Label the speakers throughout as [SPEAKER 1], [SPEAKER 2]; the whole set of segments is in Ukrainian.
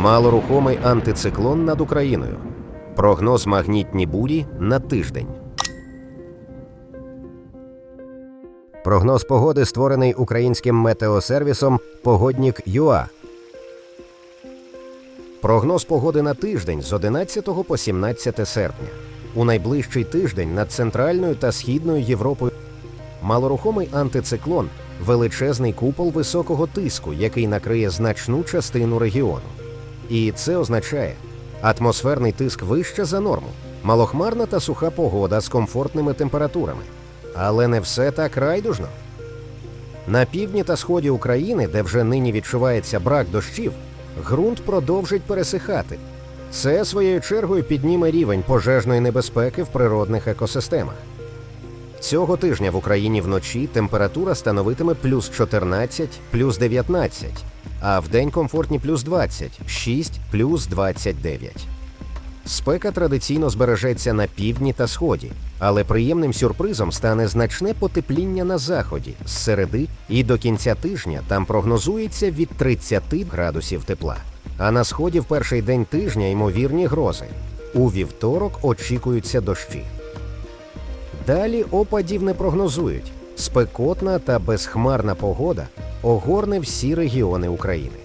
[SPEAKER 1] Малорухомий антициклон над Україною. Прогноз магнітні бурі на тиждень. Прогноз погоди створений українським метеосервісом Погоднік ЮА. Прогноз погоди на тиждень з 11 по 17 серпня. У найближчий тиждень над центральною та східною Європою малорухомий антициклон величезний купол високого тиску, який накриє значну частину регіону. І це означає атмосферний тиск вище за норму, малохмарна та суха погода з комфортними температурами. Але не все так райдужно. На півдні та сході України, де вже нині відчувається брак дощів, ґрунт продовжить пересихати. Це своєю чергою підніме рівень пожежної небезпеки в природних екосистемах. Цього тижня в Україні вночі температура становитиме плюс 14, плюс 19, а вдень комфортні плюс 20, 6, плюс 29. Спека традиційно збережеться на півдні та сході, але приємним сюрпризом стане значне потепління на заході з середи і до кінця тижня там прогнозується від 30 градусів тепла. А на сході в перший день тижня ймовірні грози. У вівторок очікуються дощі. Далі опадів не прогнозують. Спекотна та безхмарна погода огорне всі регіони України.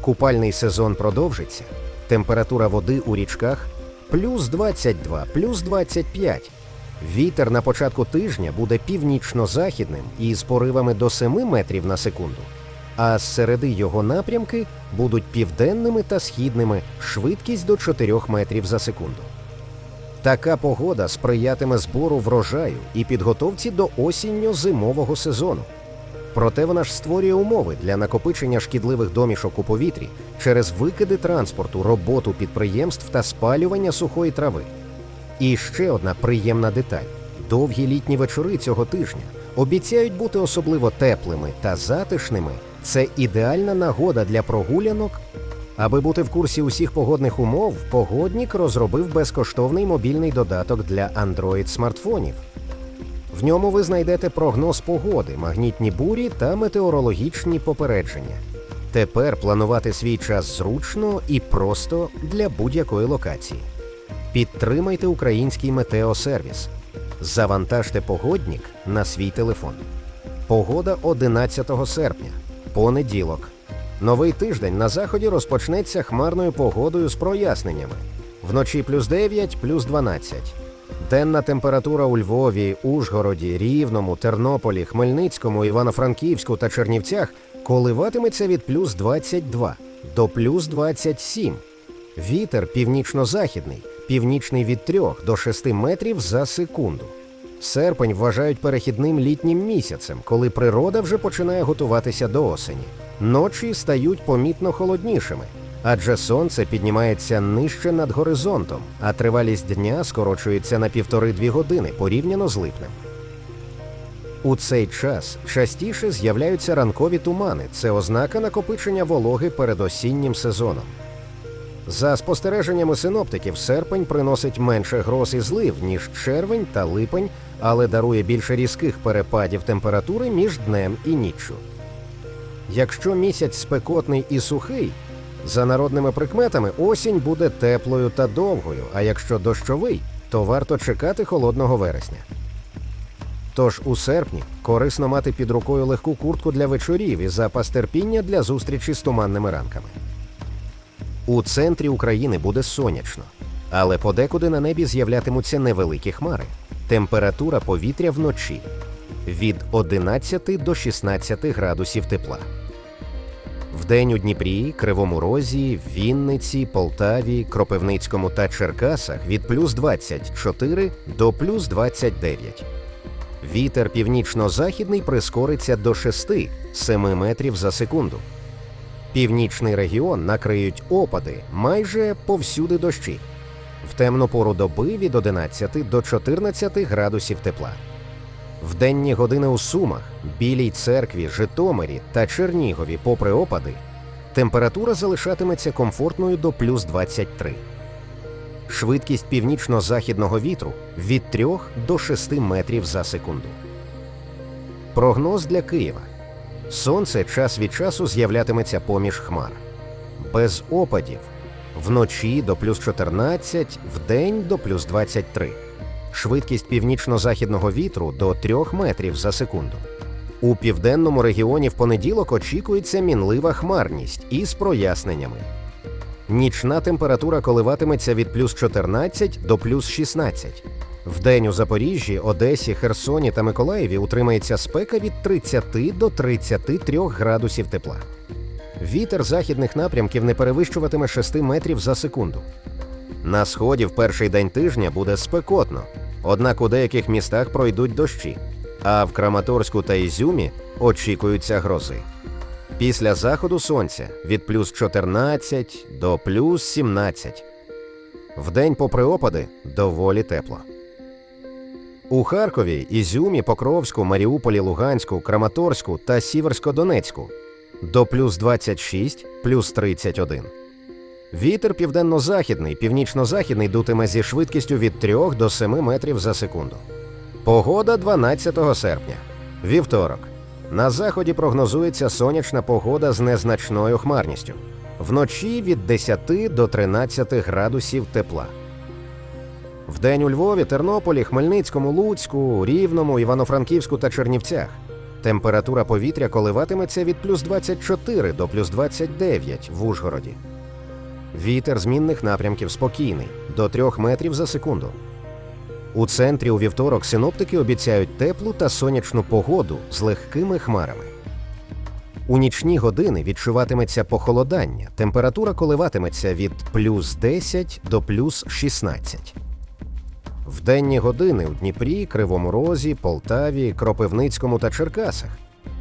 [SPEAKER 1] Купальний сезон продовжиться. Температура води у річках плюс 22, плюс 25. Вітер на початку тижня буде північно-західним і з поривами до 7 метрів на секунду. А з середи його напрямки будуть південними та східними, швидкість до 4 метрів за секунду. Така погода сприятиме збору врожаю і підготовці до осінньо-зимового сезону. Проте вона ж створює умови для накопичення шкідливих домішок у повітрі через викиди транспорту, роботу підприємств та спалювання сухої трави. І ще одна приємна деталь: довгі літні вечори цього тижня обіцяють бути особливо теплими та затишними. Це ідеальна нагода для прогулянок. Аби бути в курсі усіх погодних умов, погоднік розробив безкоштовний мобільний додаток для Android смартфонів. В ньому ви знайдете прогноз погоди, магнітні бурі та метеорологічні попередження. Тепер планувати свій час зручно і просто для будь-якої локації. Підтримайте український метеосервіс. Завантажте погоднік на свій телефон. Погода 11 серпня, понеділок. Новий тиждень на заході розпочнеться хмарною погодою з проясненнями. Вночі плюс 9, плюс 12. Денна температура у Львові, Ужгороді, Рівному, Тернополі, Хмельницькому, Івано-Франківську та Чернівцях коливатиметься від плюс 22 до плюс 27. Вітер північно-західний, північний від 3 до 6 метрів за секунду. Серпень вважають перехідним літнім місяцем, коли природа вже починає готуватися до осені. Ночі стають помітно холоднішими, адже сонце піднімається нижче над горизонтом, а тривалість дня скорочується на півтори-дві години порівняно з липнем. У цей час частіше з'являються ранкові тумани. Це ознака накопичення вологи перед осіннім сезоном. За спостереженнями синоптиків, серпень приносить менше гроз і злив, ніж червень та липень, але дарує більше різких перепадів температури між днем і ніччю. Якщо місяць спекотний і сухий, за народними прикметами осінь буде теплою та довгою, а якщо дощовий, то варто чекати холодного вересня. Тож у серпні корисно мати під рукою легку куртку для вечорів і запас терпіння для зустрічі з туманними ранками. У центрі України буде сонячно, але подекуди на небі з'являтимуться невеликі хмари. Температура повітря вночі від 11 до 16 градусів тепла. Вдень у Дніпрі, Кривому Розі, Вінниці, Полтаві, Кропивницькому та Черкасах від плюс 24 до плюс 29. Вітер північно-західний прискориться до 6-7 метрів за секунду. Північний регіон накриють опади майже повсюди дощі. В темну пору доби від 11 до 14 градусів тепла. В денні години у Сумах, Білій церкві, Житомирі та Чернігові, попри опади, температура залишатиметься комфортною до плюс 23. Швидкість північно-західного вітру від 3 до 6 метрів за секунду. Прогноз для Києва. Сонце час від часу з'являтиметься поміж хмар. без опадів. Вночі до плюс 14, вдень до плюс 23. Швидкість північно-західного вітру до 3 метрів за секунду. У південному регіоні в понеділок очікується мінлива хмарність із проясненнями. Нічна температура коливатиметься від плюс 14 до плюс 16. Вдень у Запоріжжі, Одесі, Херсоні та Миколаєві утримається спека від 30 до 33 градусів тепла. Вітер західних напрямків не перевищуватиме 6 метрів за секунду. На сході в перший день тижня буде спекотно, однак у деяких містах пройдуть дощі, а в Краматорську та Ізюмі очікуються грози. Після заходу сонця від плюс 14 до плюс 17. Вдень, попри опади, доволі тепло. У Харкові, Ізюмі, Покровську, Маріуполі, Луганську, Краматорську та Сіверсько-Донецьку до плюс 26, плюс 31. Вітер південно-західний, північно-західний дутиме зі швидкістю від 3 до 7 метрів за секунду. Погода 12 серпня. Вівторок. На заході прогнозується сонячна погода з незначною хмарністю. Вночі від 10 до 13 градусів тепла. Вдень у Львові, Тернополі, Хмельницькому, Луцьку, Рівному, Івано-Франківську та Чернівцях. Температура повітря коливатиметься від плюс 24 до плюс 29 в Ужгороді. Вітер змінних напрямків спокійний до 3 метрів за секунду. У центрі у вівторок синоптики обіцяють теплу та сонячну погоду з легкими хмарами. У нічні години відчуватиметься похолодання. Температура коливатиметься від плюс 10 до плюс 16. В денні години у Дніпрі, Кривому Розі, Полтаві, Кропивницькому та Черкасах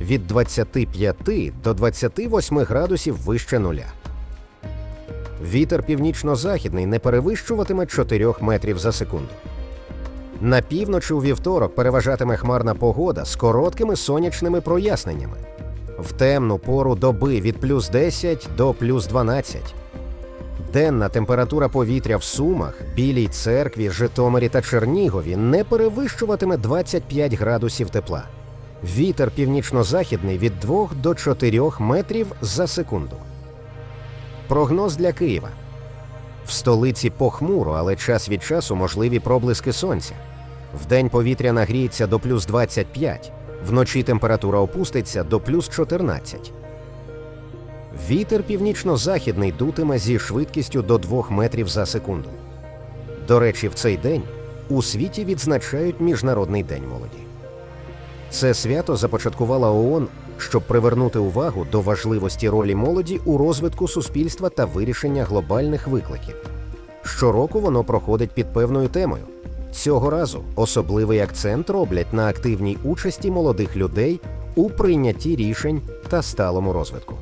[SPEAKER 1] від 25 до 28 градусів вище нуля. Вітер північно-західний не перевищуватиме 4 метрів за секунду. На півночі у вівторок переважатиме хмарна погода з короткими сонячними проясненнями. В темну пору доби від плюс 10 до плюс 12. Денна температура повітря в Сумах, Білій церкві, Житомирі та Чернігові не перевищуватиме 25 градусів тепла. Вітер північно-західний від 2 до 4 метрів за секунду. Прогноз для Києва. В столиці похмуро, але час від часу можливі проблиски сонця. Вдень повітря нагріється до плюс 25, вночі температура опуститься до плюс 14. Вітер північно-західний дутиме зі швидкістю до 2 метрів за секунду. До речі, в цей день у світі відзначають Міжнародний день молоді. Це свято започаткувала ООН, щоб привернути увагу до важливості ролі молоді у розвитку суспільства та вирішення глобальних викликів. Щороку воно проходить під певною темою. Цього разу особливий акцент роблять на активній участі молодих людей у прийнятті рішень та сталому розвитку.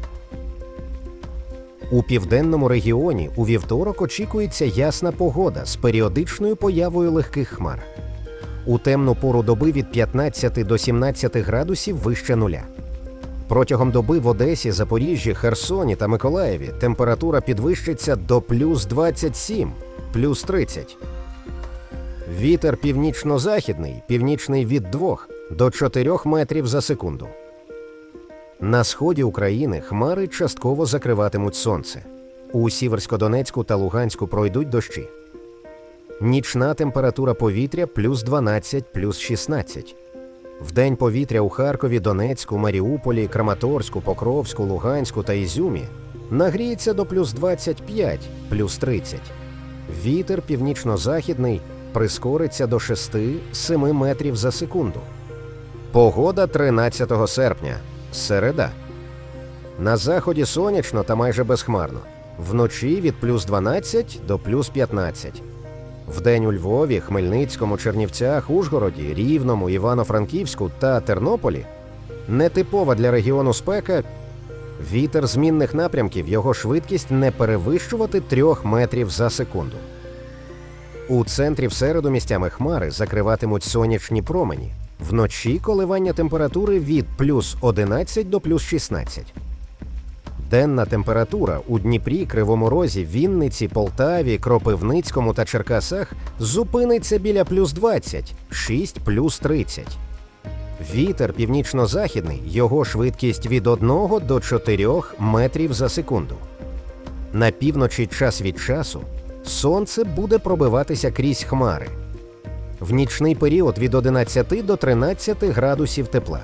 [SPEAKER 1] У південному регіоні у вівторок очікується ясна погода з періодичною появою легких хмар. У темну пору доби від 15 до 17 градусів вище нуля. Протягом доби в Одесі, Запоріжжі, Херсоні та Миколаєві температура підвищиться до плюс 27, плюс 30. Вітер північно-західний, північний від 2 до 4 метрів за секунду. На сході України хмари частково закриватимуть сонце. У Сіверсько-Донецьку та Луганську пройдуть дощі. Нічна температура повітря плюс 12, плюс 16. Вдень повітря у Харкові, Донецьку, Маріуполі, Краматорську, Покровську, Луганську та Ізюмі нагріється до плюс 25, плюс 30. Вітер північно-західний прискориться до 6-7 метрів за секунду. Погода 13 серпня. Середа. На заході сонячно та майже безхмарно. Вночі від плюс 12 до плюс 15. Вдень у Львові, Хмельницькому, Чернівцях, Ужгороді, Рівному, Івано-Франківську та Тернополі нетипова для регіону спека. Вітер змінних напрямків його швидкість не перевищувати 3 метрів за секунду. У центрі в середу місцями хмари закриватимуть сонячні промені. Вночі коливання температури від плюс 11 до плюс 16. Денна температура у Дніпрі, Кривому Розі, Вінниці, Полтаві, Кропивницькому та Черкасах зупиниться біля плюс 20, 6 плюс 30. Вітер північно-західний, його швидкість від 1 до 4 метрів за секунду. На півночі час від часу сонце буде пробиватися крізь хмари. В нічний період від 11 до 13 градусів тепла.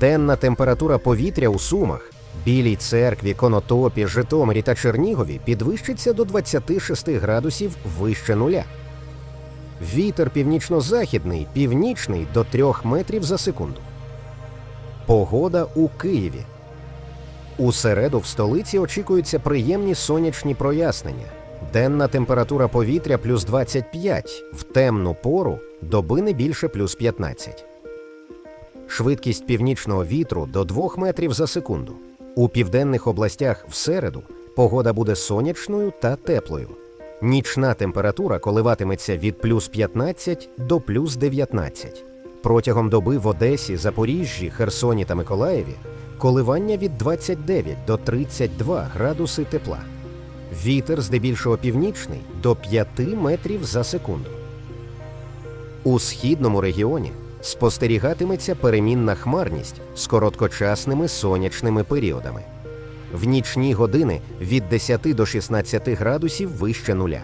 [SPEAKER 1] Денна температура повітря у Сумах, Білій церкві, Конотопі, Житомирі та Чернігові підвищиться до 26 градусів вище нуля. Вітер північно-західний, північний до 3 метрів за секунду. Погода у Києві. У середу в столиці очікуються приємні сонячні прояснення. Денна температура повітря плюс 25, в темну пору доби не більше плюс 15. Швидкість північного вітру до 2 метрів за секунду. У південних областях в середу погода буде сонячною та теплою. Нічна температура коливатиметься від плюс 15 до плюс 19. Протягом доби в Одесі, Запоріжжі, Херсоні та Миколаєві коливання від 29 до 32 градуси тепла. Вітер здебільшого північний до 5 метрів за секунду. У східному регіоні спостерігатиметься перемінна хмарність з короткочасними сонячними періодами. В нічні години від 10 до 16 градусів вище нуля.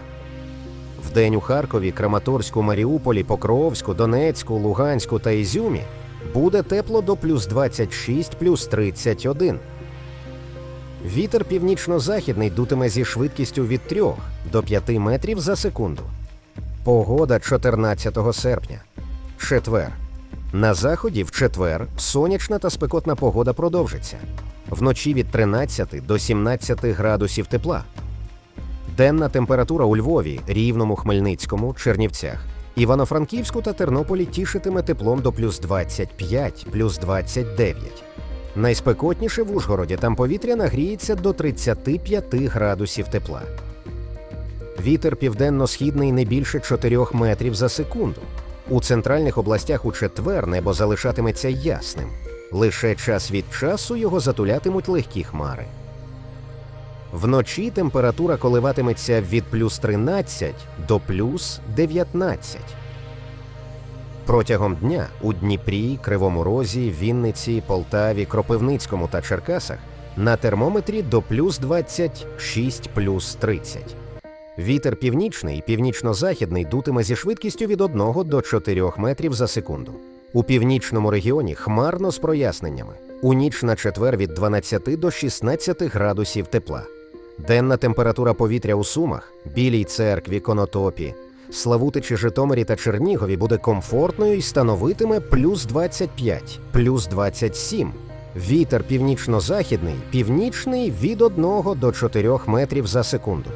[SPEAKER 1] Вдень у Харкові, Краматорську, Маріуполі, Покровську, Донецьку, Луганську та Ізюмі буде тепло до плюс 26, плюс 31. Вітер північно-західний дутиме зі швидкістю від 3 до 5 метрів за секунду. Погода 14 серпня. Четвер. На заході в четвер сонячна та спекотна погода продовжиться. Вночі від 13 до 17 градусів тепла. Денна температура у Львові, Рівному, Хмельницькому, Чернівцях, Івано-Франківську та Тернополі тішитиме теплом до плюс 25, плюс 29. Найспекотніше в Ужгороді там повітря нагріється до 35 градусів тепла. Вітер південно-східний не більше 4 метрів за секунду. У центральних областях у четвер небо залишатиметься ясним. Лише час від часу його затулятимуть легкі хмари. Вночі температура коливатиметься від плюс 13 до плюс 19. Протягом дня у Дніпрі, Кривому Розі, Вінниці, Полтаві, Кропивницькому та Черкасах на термометрі до плюс 26 плюс 30. Вітер північний і північно-західний дутиме зі швидкістю від 1 до 4 метрів за секунду. У північному регіоні хмарно з проясненнями. У ніч на четвер від 12 до 16 градусів тепла. Денна температура повітря у Сумах, Білій церкві, Конотопі, Славутичі, Житомирі та Чернігові буде комфортною і становитиме плюс 25, плюс 27. Вітер північно-західний, північний від 1 до 4 метрів за секунду.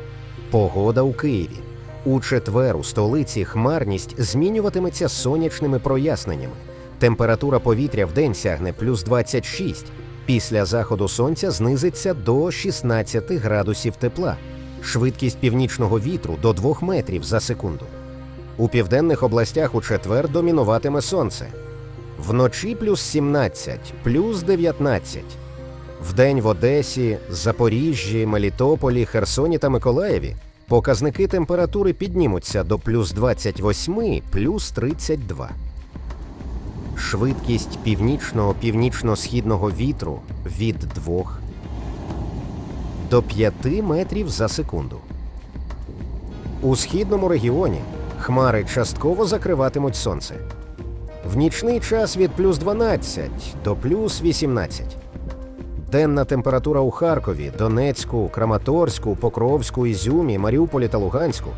[SPEAKER 1] Погода у Києві. У четвер у столиці хмарність змінюватиметься сонячними проясненнями. Температура повітря в день сягне плюс 26. Після заходу сонця знизиться до 16 градусів тепла. Швидкість північного вітру до 2 метрів за секунду. У південних областях у четвер домінуватиме сонце. Вночі плюс 17, плюс 19. Вдень в Одесі, Запоріжжі, Мелітополі, Херсоні та Миколаєві показники температури піднімуться до плюс 28, плюс 32. Швидкість північного північно-східного вітру від 2 до 5 метрів за секунду. У східному регіоні хмари частково закриватимуть сонце. В нічний час від плюс 12 до плюс 18. Денна температура у Харкові, Донецьку, Краматорську, Покровську, Ізюмі, Маріуполі та Луганську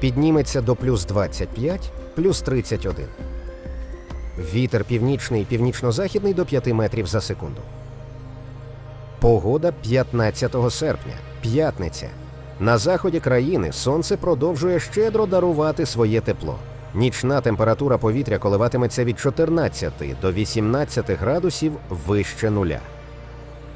[SPEAKER 1] підніметься до плюс 25, плюс 31. Вітер північний північно-західний до 5 метрів за секунду. Погода 15 серпня. П'ятниця. На заході країни сонце продовжує щедро дарувати своє тепло. Нічна температура повітря коливатиметься від 14 до 18 градусів вище нуля.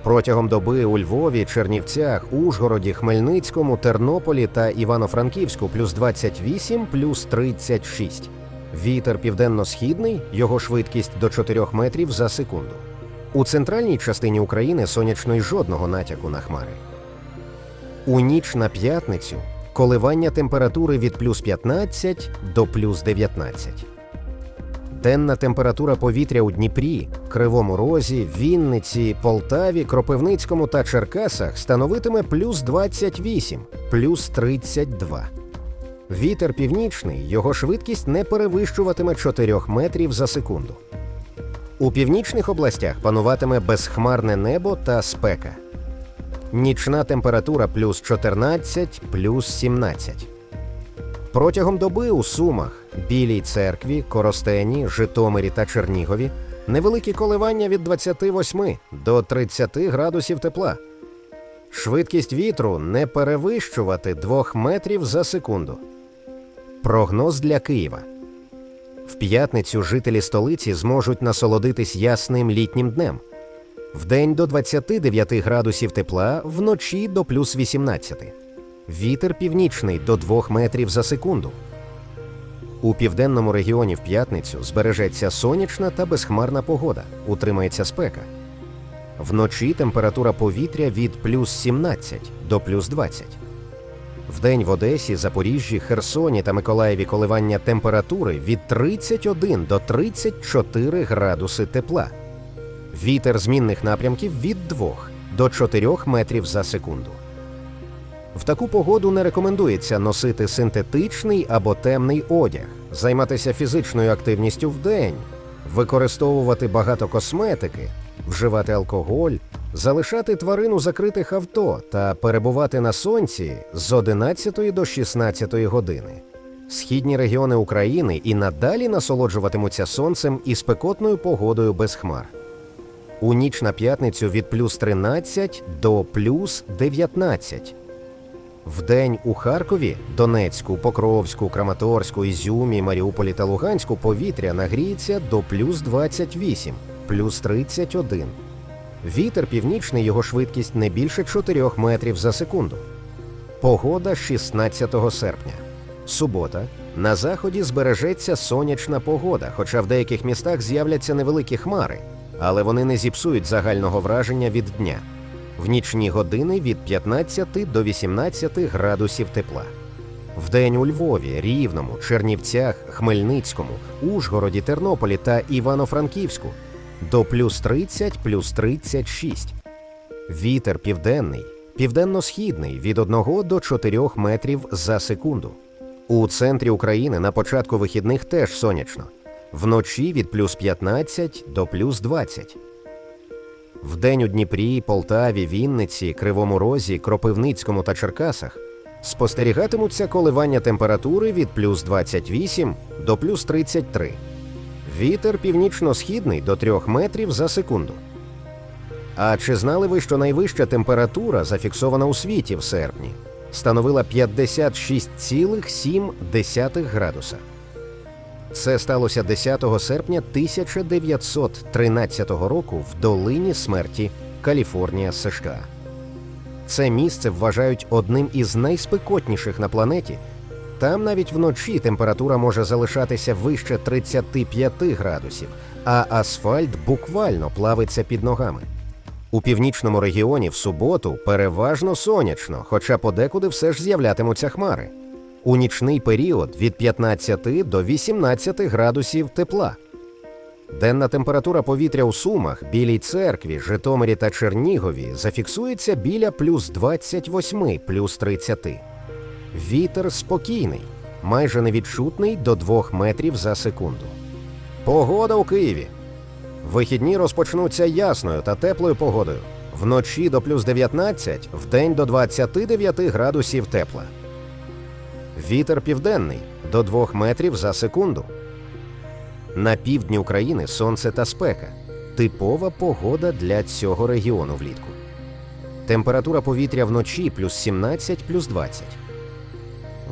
[SPEAKER 1] Протягом доби у Львові, Чернівцях, Ужгороді, Хмельницькому, Тернополі та Івано-Франківську плюс 28, плюс 36. Вітер південно-східний, його швидкість до 4 метрів за секунду. У центральній частині України сонячно й жодного натяку на хмари. У ніч на п'ятницю коливання температури від плюс 15 до плюс 19. Денна температура повітря у Дніпрі, Кривому Розі, Вінниці, Полтаві, Кропивницькому та Черкасах становитиме плюс 28, плюс 32. Вітер північний, його швидкість не перевищуватиме 4 метрів за секунду. У північних областях пануватиме безхмарне небо та спека. Нічна температура плюс 14, плюс 17. Протягом доби у Сумах, Білій церкві, Коростені, Житомирі та Чернігові невеликі коливання від 28 до 30 градусів тепла. Швидкість вітру не перевищувати 2 метрів за секунду. Прогноз для Києва. В п'ятницю жителі столиці зможуть насолодитись ясним літнім днем. Вдень до 29 градусів тепла, вночі до плюс 18. Вітер північний до 2 метрів за секунду. У південному регіоні в п'ятницю збережеться сонячна та безхмарна погода, утримається спека. Вночі температура повітря від плюс 17 до плюс 20. Вдень в Одесі, Запоріжжі, Херсоні та Миколаєві коливання температури від 31 до 34 градуси тепла. Вітер змінних напрямків від 2 до 4 метрів за секунду. В таку погоду не рекомендується носити синтетичний або темний одяг, займатися фізичною активністю вдень, використовувати багато косметики, вживати алкоголь, залишати тварин у закритих авто та перебувати на сонці з 11 до 16 години. Східні регіони України і надалі насолоджуватимуться сонцем і спекотною погодою без хмар. У ніч на п'ятницю від плюс 13 до плюс 19. Вдень у Харкові, Донецьку, Покровську, Краматорську, Ізюмі, Маріуполі та Луганську повітря нагріється до плюс 28, плюс 31. Вітер північний його швидкість не більше 4 метрів за секунду. Погода 16 серпня. Субота. На заході збережеться сонячна погода, хоча в деяких містах з'являться невеликі хмари, але вони не зіпсують загального враження від дня. В нічні години від 15 до 18 градусів тепла. Вдень у Львові, Рівному, Чернівцях, Хмельницькому, Ужгороді, Тернополі та Івано-Франківську до плюс 30, плюс 36. Вітер південний, південно-східний від 1 до 4 метрів за секунду. У центрі України на початку вихідних теж сонячно. Вночі від плюс 15 до плюс 20. Вдень у Дніпрі, Полтаві, Вінниці, Кривому Розі, Кропивницькому та Черкасах спостерігатимуться коливання температури від плюс 28 до плюс 33. Вітер північно-східний до 3 метрів за секунду. А чи знали ви, що найвища температура, зафіксована у світі в серпні, становила 56,7 градуса? Це сталося 10 серпня 1913 року в долині смерті Каліфорнія, США. Це місце вважають одним із найспекотніших на планеті. Там навіть вночі температура може залишатися вище 35 градусів, а асфальт буквально плавиться під ногами. У північному регіоні в суботу переважно сонячно, хоча подекуди все ж з'являтимуться хмари. У нічний період від 15 до 18 градусів тепла. Денна температура повітря у Сумах, Білій церкві, Житомирі та Чернігові зафіксується біля плюс 28, плюс 30. Вітер спокійний, майже невідчутний до 2 метрів за секунду. Погода у Києві. Вихідні розпочнуться ясною та теплою погодою. Вночі до плюс 19, вдень до 29 градусів тепла. Вітер південний до 2 метрів за секунду. На півдні України сонце та спека. Типова погода для цього регіону влітку. Температура повітря вночі плюс 17 плюс 20.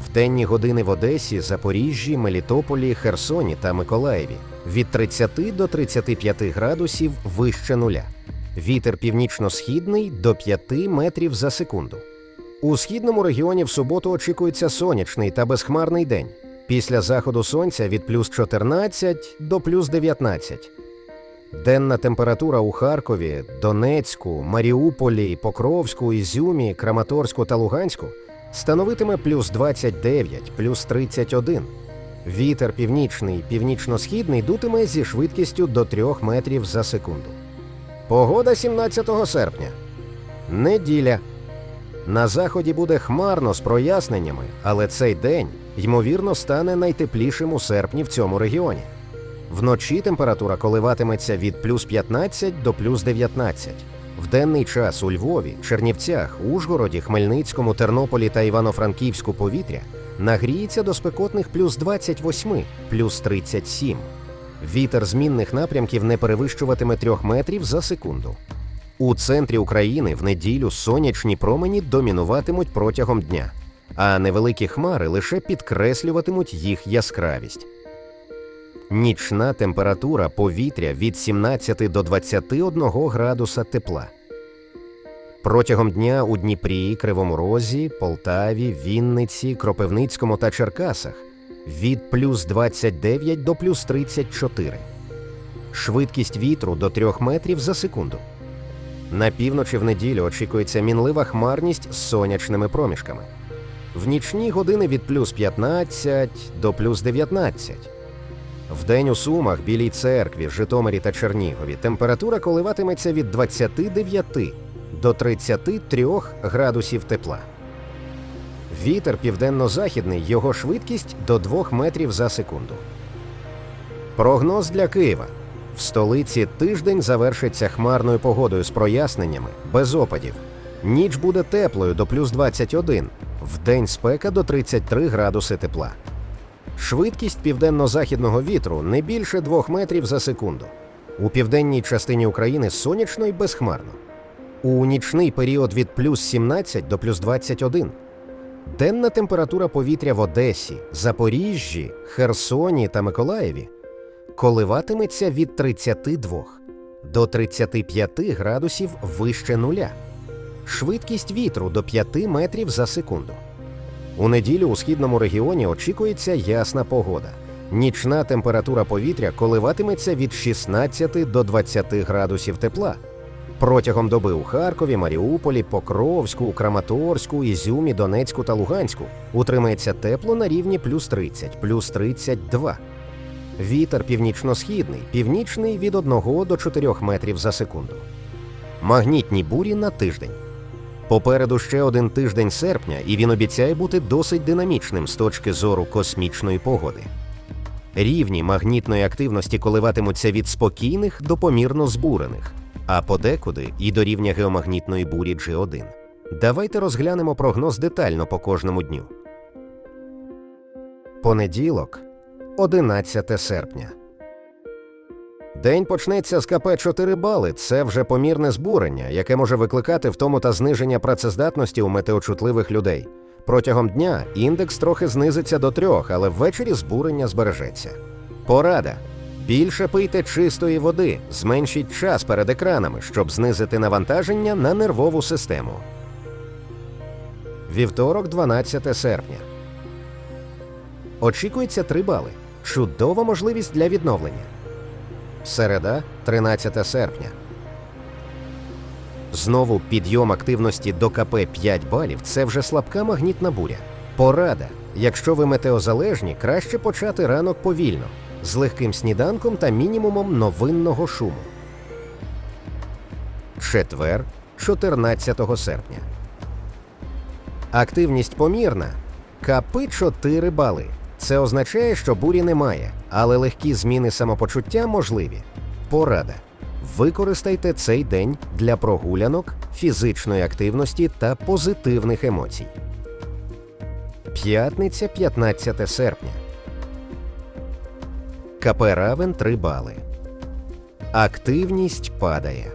[SPEAKER 1] В денні години в Одесі, Запоріжжі, Мелітополі, Херсоні та Миколаєві від 30 до 35 градусів вище нуля. Вітер північно-східний до 5 метрів за секунду. У східному регіоні в суботу очікується сонячний та безхмарний день. Після заходу сонця від плюс 14 до плюс 19. Денна температура у Харкові, Донецьку, Маріуполі, Покровську, Ізюмі, Краматорську та Луганську становитиме плюс 29, плюс 31. Вітер північний, північно-східний дутиме зі швидкістю до 3 метрів за секунду. Погода 17 серпня. Неділя. На заході буде хмарно з проясненнями, але цей день, ймовірно, стане найтеплішим у серпні в цьому регіоні. Вночі температура коливатиметься від плюс 15 до плюс 19. В денний час у Львові, Чернівцях, Ужгороді, Хмельницькому, Тернополі та Івано-Франківську повітря нагріється до спекотних плюс 28, плюс 37. Вітер змінних напрямків не перевищуватиме 3 метрів за секунду. У центрі України в неділю сонячні промені домінуватимуть протягом дня, а невеликі хмари лише підкреслюватимуть їх яскравість. Нічна температура повітря від 17 до 21 градуса тепла. Протягом дня у Дніпрі, Кривому Розі, Полтаві, Вінниці, Кропивницькому та Черкасах від плюс 29 до плюс 34. Швидкість вітру до 3 метрів за секунду. На півночі в неділю очікується мінлива хмарність з сонячними проміжками. В нічні години від плюс 15 до плюс 19. Вдень у Сумах, Білій церкві, Житомирі та Чернігові температура коливатиметься від 29 до 33 градусів тепла. Вітер південно-західний, його швидкість до 2 метрів за секунду. Прогноз для Києва. В столиці тиждень завершиться хмарною погодою з проясненнями, без опадів. Ніч буде теплою до плюс 21, вдень спека до 33 градуси тепла. Швидкість південно-західного вітру не більше 2 метрів за секунду. У південній частині України сонячно і безхмарно. У нічний період від плюс 17 до плюс 21. Денна температура повітря в Одесі, Запоріжжі, Херсоні та Миколаєві коливатиметься від 32 до 35 градусів вище нуля. Швидкість вітру до 5 метрів за секунду. У неділю у східному регіоні очікується ясна погода. Нічна температура повітря коливатиметься від 16 до 20 градусів тепла. Протягом доби у Харкові, Маріуполі, Покровську, Краматорську, Ізюмі, Донецьку та Луганську утримається тепло на рівні плюс 30, плюс 32. Вітер північно-східний, північний від 1 до 4 метрів за секунду. Магнітні бурі на тиждень. Попереду ще один тиждень серпня, і він обіцяє бути досить динамічним з точки зору космічної погоди. Рівні магнітної активності коливатимуться від спокійних до помірно збурених, а подекуди і до рівня геомагнітної бурі G1. Давайте розглянемо прогноз детально по кожному дню. Понеділок, 11 серпня. День почнеться з КП 4 бали. Це вже помірне збурення, яке може викликати втому та зниження працездатності у метеочутливих людей. Протягом дня індекс трохи знизиться до трьох, але ввечері збурення збережеться. Порада. Більше пийте чистої води, зменшіть час перед екранами, щоб знизити навантаження на нервову систему. Вівторок, 12 серпня. Очікується 3 бали. Чудова можливість для відновлення. Середа, 13 серпня. Знову підйом активності до КП 5 балів це вже слабка магнітна буря. Порада. Якщо ви метеозалежні, краще почати ранок повільно, з легким сніданком та мінімумом новинного шуму. Четвер, 14 серпня. Активність помірна. КП 4 бали. Це означає, що бурі немає, але легкі зміни самопочуття можливі. Порада. Використайте цей день для прогулянок, фізичної активності та позитивних емоцій. П'ятниця, 15 серпня. КП Равен 3 бали. Активність падає.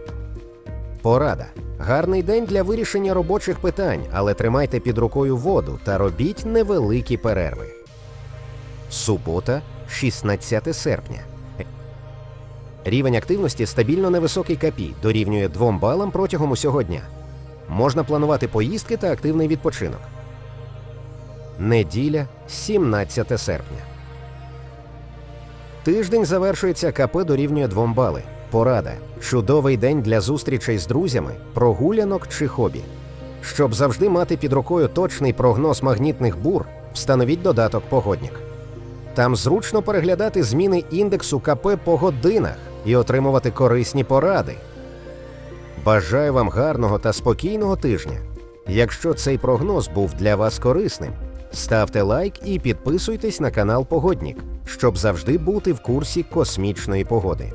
[SPEAKER 1] Порада. Гарний день для вирішення робочих питань, але тримайте під рукою воду та робіть невеликі перерви. Субота, 16 серпня. Рівень активності стабільно невисокий капі, дорівнює 2 балам протягом усього дня. Можна планувати поїздки та активний відпочинок. Неділя, 17 серпня. Тиждень завершується КП дорівнює 2 бали. Порада. Чудовий день для зустрічей з друзями, прогулянок чи хобі. Щоб завжди мати під рукою точний прогноз магнітних бур, встановіть додаток Погоднік. Там зручно переглядати зміни індексу КП по годинах і отримувати корисні поради. Бажаю вам гарного та спокійного тижня. Якщо цей прогноз був для вас корисним, ставте лайк і підписуйтесь на канал Погоднік, щоб завжди бути в курсі космічної погоди.